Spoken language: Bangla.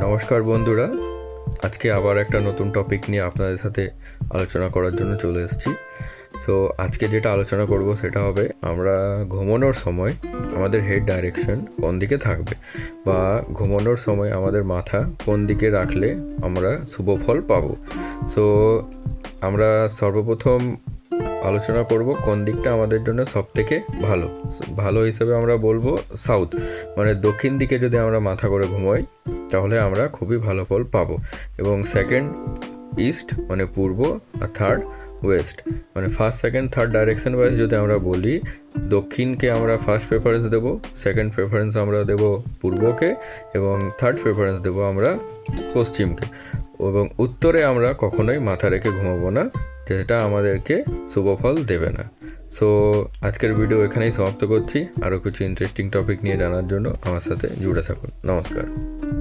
নমস্কার বন্ধুরা। আজকে আবার একটা নতুন টপিক নিয়ে আপনাদের সাথে আলোচনা করার জন্য চলে এসেছি। তো আজকে যেটা আলোচনা করব সেটা হবে আমরা ঘুমানোর সময় আমাদের হেড ডাইরেকশন কোন দিকে থাকবে বা ঘুমানোর সময় আমাদের মাথা কোন দিকে রাখলে আমরা শুভ ফল পাবো। সো আমরা সর্বপ্রথম আলোচনা করব কোন দিকটা আমাদের জন্য সব থেকে ভালো। ভালো হিসেবে আমরা বলব সাউথ মানে দক্ষিণ দিকে যদি আমরা মাথা করে ঘুমোই তাহলে আমরা খুবই ভালো ফল পাবো। এবং সেকেন্ড ইস্ট মানে পূর্ব আর থার্ড ওয়েস্ট মানে first second third direction wise যদি আমরা বলি, দক্ষিণকে আমরা ফার্স্ট প্রেফারেন্স দেব সেকেন্ড প্রেফারেন্স আমরা দেব পূর্বকে, এবং থার্ড প্রেফারেন্স দেব আমরা পশ্চিমকে। এবং উত্তরে আমরা কখনোই মাথা রেখে ঘুমাবো না, যেটা আমাদেরকে শুভ ফল দেবে না। সো আজকের ভিডিও এখানেই সমাপ্ত করছি। আরও কিছু ইন্টারেস্টিং টপিক নিয়ে জানার জন্য আমার সাথে জুড়ে থাকুন। নমস্কার।